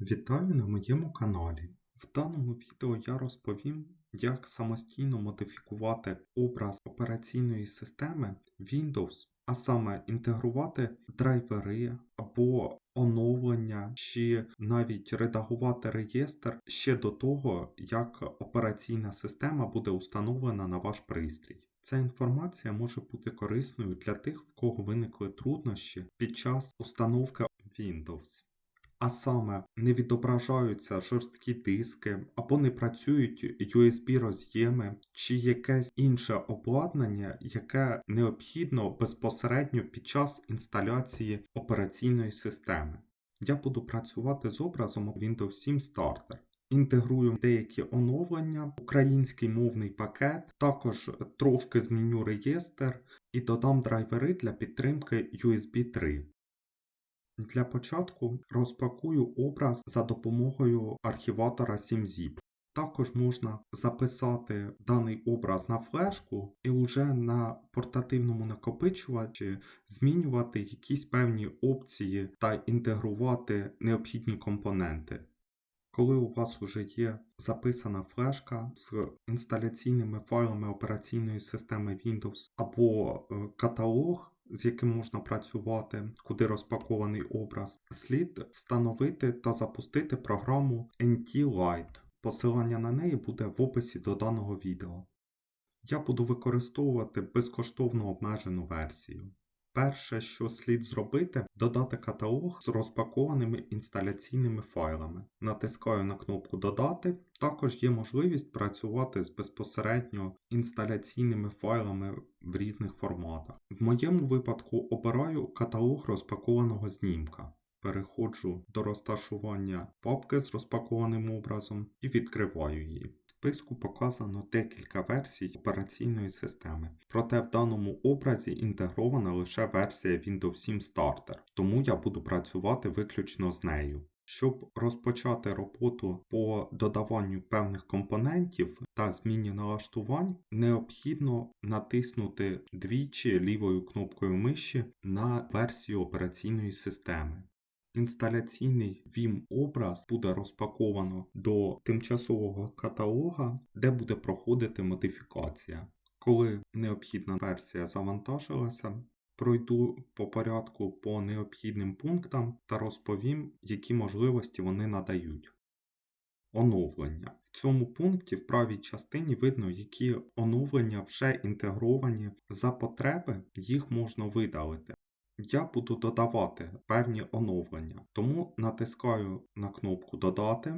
Вітаю на моєму каналі. В даному відео я розповім, як самостійно модифікувати образ операційної системи Windows, а саме інтегрувати драйвери або оновлення, чи навіть редагувати реєстр ще до того, як операційна система буде установлена на ваш пристрій. Ця інформація може бути корисною для тих, в кого виникли труднощі під час установки Windows. А саме не відображаються жорсткі диски або не працюють USB роз'єми чи якесь інше обладнання, яке необхідно безпосередньо під час інсталяції операційної системи. Я буду працювати з образом Windows 7 Starter. Інтегрую деякі оновлення, український мовний пакет, також трошки зміню реєстр і додам драйвери для підтримки USB 3. Для початку розпакую образ за допомогою архіватора 7zip. Також можна записати даний образ на флешку і вже на портативному накопичувачі змінювати якісь певні опції та інтегрувати необхідні компоненти. Коли у вас вже є записана флешка з інсталяційними файлами операційної системи Windows або е, каталог, з яким можна працювати, куди розпакований образ, слід встановити та запустити програму NT Lite. Посилання на неї буде в описі до даного відео. Я буду використовувати безкоштовну обмежену версію. Перше, що слід зробити, додати каталог з розпакованими інсталяційними файлами. Натискаю на кнопку Додати. Також є можливість працювати з безпосередньо інсталяційними файлами в різних форматах. В моєму випадку обираю каталог розпакованого знімка. Переходжу до розташування папки з розпакованим образом і відкриваю її. В списку показано декілька версій операційної системи, проте в даному образі інтегрована лише версія Windows 7 Starter, тому я буду працювати виключно з нею. Щоб розпочати роботу по додаванню певних компонентів та зміні налаштувань, необхідно натиснути двічі лівою кнопкою миші на версію операційної системи. Інсталяційний Vim образ буде розпаковано до тимчасового каталога, де буде проходити модифікація. Коли необхідна версія завантажилася, пройду по порядку по необхідним пунктам та розповім, які можливості вони надають. Оновлення. В цьому пункті в правій частині видно, які оновлення вже інтегровані за потреби, їх можна видалити. Я буду додавати певні оновлення, тому натискаю на кнопку Додати.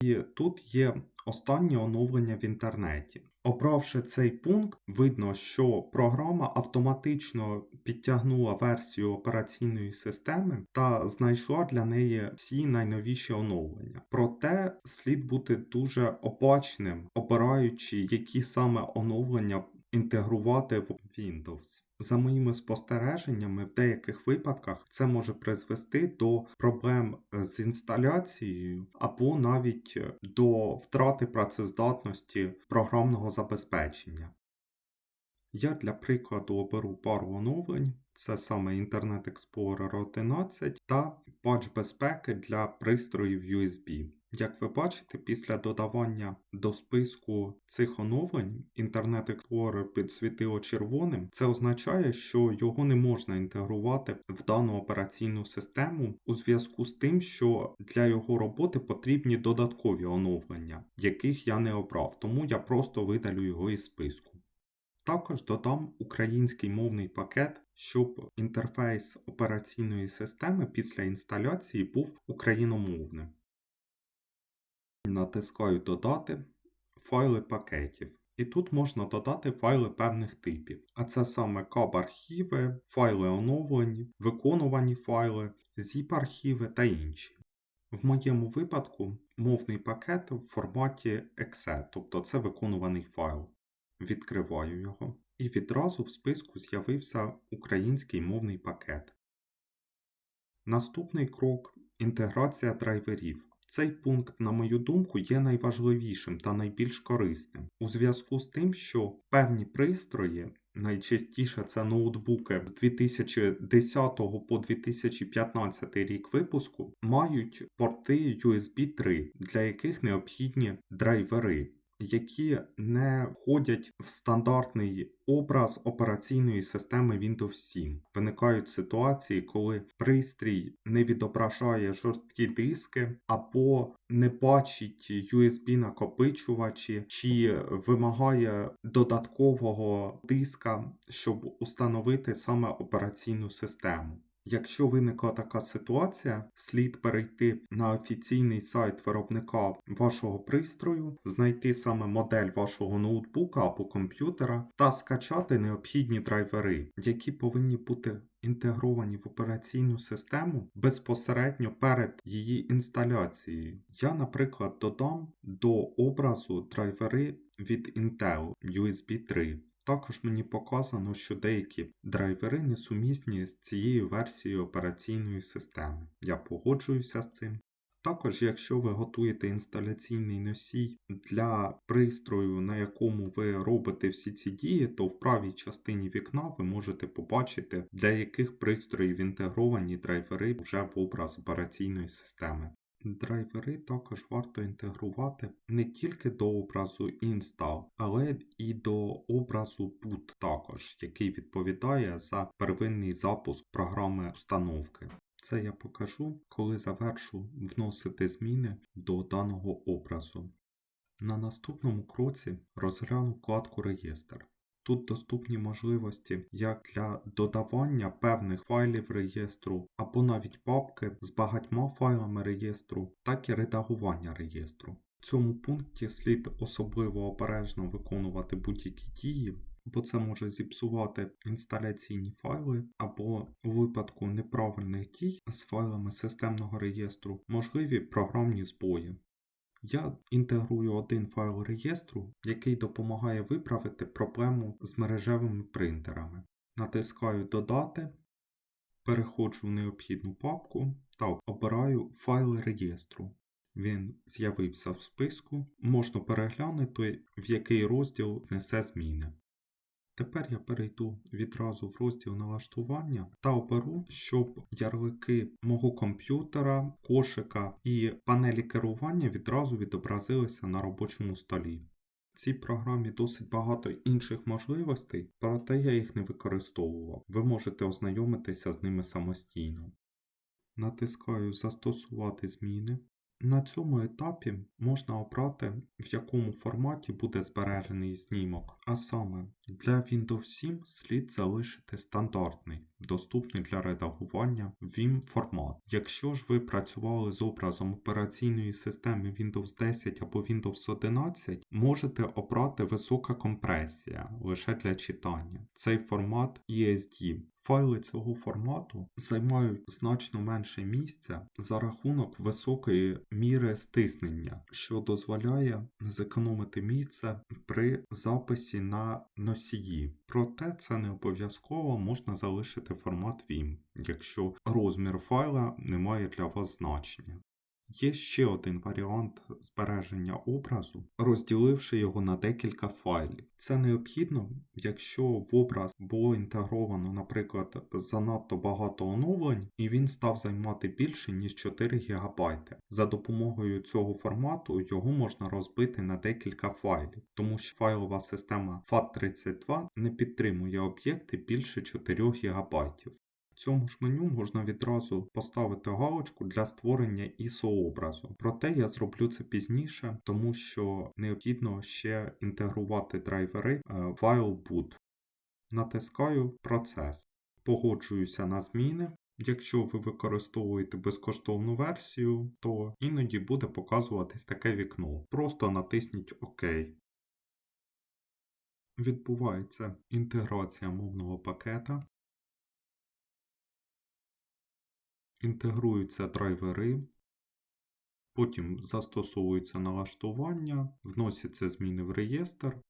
І тут є останнє оновлення в інтернеті. Обравши цей пункт, видно, що програма автоматично підтягнула версію операційної системи та знайшла для неї всі найновіші оновлення. Проте слід бути дуже обачним, обираючи, які саме оновлення інтегрувати в Windows. За моїми спостереженнями, в деяких випадках це може призвести до проблем з інсталяцією або навіть до втрати працездатності програмного забезпечення. Я для прикладу оберу пару оновлень, це саме Internet Explorer 11 та патч безпеки для пристроїв USB. Як ви бачите, після додавання до списку цих оновлень Internet Explorer підсвітило червоним, це означає, що його не можна інтегрувати в дану операційну систему у зв'язку з тим, що для його роботи потрібні додаткові оновлення, яких я не обрав, тому я просто видалю його із списку. Також додам український мовний пакет, щоб інтерфейс операційної системи після інсталяції був україномовним. Натискаю Додати файли пакетів. І тут можна додати файли певних типів. А це саме CAB-архіви, файли оновлені, виконувані файли, zip-архіви та інші. В моєму випадку мовний пакет в форматі exe, тобто це виконуваний файл. Відкриваю його. І відразу в списку з'явився український мовний пакет. Наступний крок інтеграція драйверів. Цей пункт, на мою думку, є найважливішим та найбільш корисним. У зв'язку з тим, що певні пристрої Найчастіше це ноутбуки з 2010 по 2015 рік випуску мають порти USB 3, для яких необхідні драйвери, які не входять в стандартний образ операційної системи Windows 7. Виникають ситуації, коли пристрій не відображає жорсткі диски або не бачить USB накопичувачі чи вимагає додаткового диска, щоб установити саме операційну систему. Якщо виникла така ситуація, слід перейти на офіційний сайт виробника вашого пристрою, знайти саме модель вашого ноутбука або комп'ютера та скачати необхідні драйвери, які повинні бути інтегровані в операційну систему безпосередньо перед її інсталяцією. Я, наприклад, додам до образу драйвери від Intel USB 3. Також мені показано, що деякі драйвери несумісні з цією версією операційної системи. Я погоджуюся з цим. Також, якщо ви готуєте інсталяційний носій для пристрою, на якому ви робите всі ці дії, то в правій частині вікна ви можете побачити, для яких пристроїв інтегровані драйвери вже в образ операційної системи. Драйвери також варто інтегрувати не тільки до образу install, але і до образу boot також, який відповідає за первинний запуск програми установки. Це я покажу, коли завершу вносити зміни до даного образу. На наступному кроці розгляну вкладку Реєстр. Тут доступні можливості як для додавання певних файлів реєстру, або навіть папки з багатьма файлами реєстру, так і редагування реєстру. В цьому пункті слід особливо обережно виконувати будь-які дії, бо це може зіпсувати інсталяційні файли, або у випадку неправильних дій з файлами системного реєстру можливі програмні збої. Я інтегрую один файл реєстру, який допомагає виправити проблему з мережевими принтерами. Натискаю Додати, переходжу в необхідну папку та обираю файли реєстру. Він з'явився в списку, можна переглянути, в який розділ несе зміни. Тепер я перейду відразу в розділ налаштування та оберу, щоб ярлики мого комп'ютера, кошика і панелі керування відразу відобразилися на робочому столі. В цій програмі досить багато інших можливостей, проте я їх не використовував. Ви можете ознайомитися з ними самостійно. Натискаю Застосувати зміни. На цьому етапі можна обрати, в якому форматі буде збережений знімок, а саме для Windows 7 слід залишити стандартний, доступний для редагування VIM формат. Якщо ж ви працювали з образом операційної системи Windows 10 або Windows 11, можете обрати висока компресія лише для читання. Цей формат ESD. Файли цього формату займають значно менше місця за рахунок високої міри стиснення, що дозволяє зекономити місце при записі на носії. Проте це не обов'язково можна залишити формат VIM, якщо розмір файла не має для вас значення. Є ще один варіант збереження образу, розділивши його на декілька файлів. Це необхідно, якщо в образ було інтегровано, наприклад, занадто багато оновлень, і він став займати більше, ніж 4 ГБ. За допомогою цього формату його можна розбити на декілька файлів, тому що файлова система FAT32 не підтримує об'єкти більше 4 ГБ. В цьому ж меню можна відразу поставити галочку для створення ISO образу. Проте я зроблю це пізніше, тому що необхідно ще інтегрувати драйвери е, файл boot. Натискаю Процес. Погоджуюся на зміни. Якщо ви використовуєте безкоштовну версію, то іноді буде показуватись таке вікно. Просто натисніть ОК. Відбувається інтеграція мовного пакета. Інтегруються драйвери, потім застосовується налаштування, вносяться зміни в реєстр.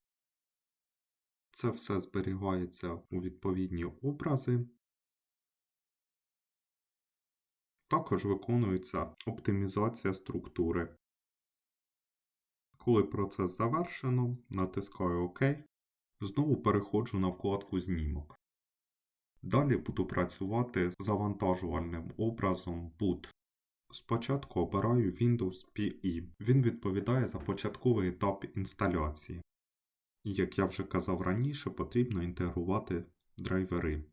Це все зберігається у відповідні образи. Також виконується оптимізація структури. Коли процес завершено, натискаю ОК. Знову переходжу на вкладку Знімок. Далі буду працювати з завантажувальним образом boot. Спочатку обираю Windows PE. Він відповідає за початковий етап інсталяції. Як я вже казав раніше, потрібно інтегрувати драйвери.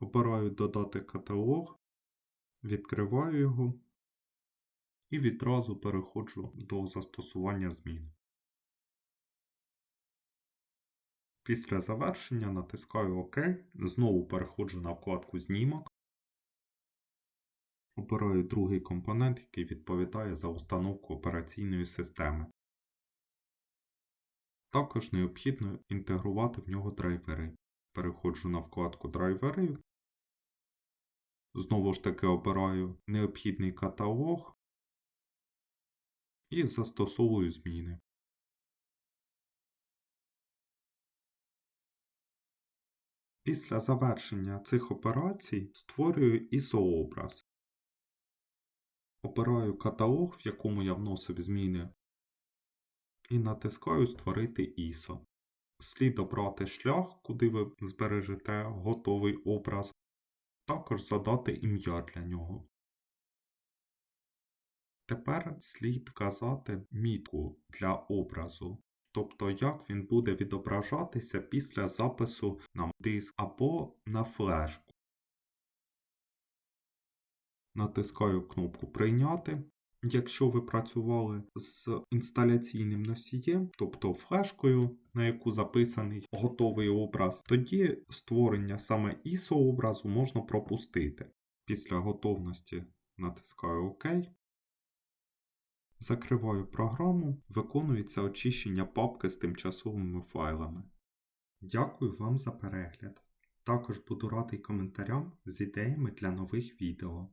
Обираю Додати каталог, відкриваю його і відразу переходжу до застосування змін. Після завершення натискаю ОК, знову переходжу на вкладку Знімок. Обираю другий компонент, який відповідає за установку операційної системи. Також необхідно інтегрувати в нього драйвери. Переходжу на вкладку Драйвери. Знову ж таки обираю необхідний каталог і застосовую зміни. Після завершення цих операцій створюю ISO-образ. Обираю каталог, в якому я вносив зміни, і натискаю Створити ISO. Слід обрати шлях, куди ви збережете готовий образ, також задати ім'я для нього. Тепер слід вказати мітку для образу, тобто як він буде відображатися після запису на диск або на флешку. Натискаю кнопку Прийняти. Якщо ви працювали з інсталяційним носієм, тобто флешкою, на яку записаний готовий образ, тоді створення саме ISO образу можна пропустити. Після готовності натискаю ОК. Закриваю програму, виконується очищення папки з тимчасовими файлами. Дякую вам за перегляд. Також буду радий коментарям з ідеями для нових відео.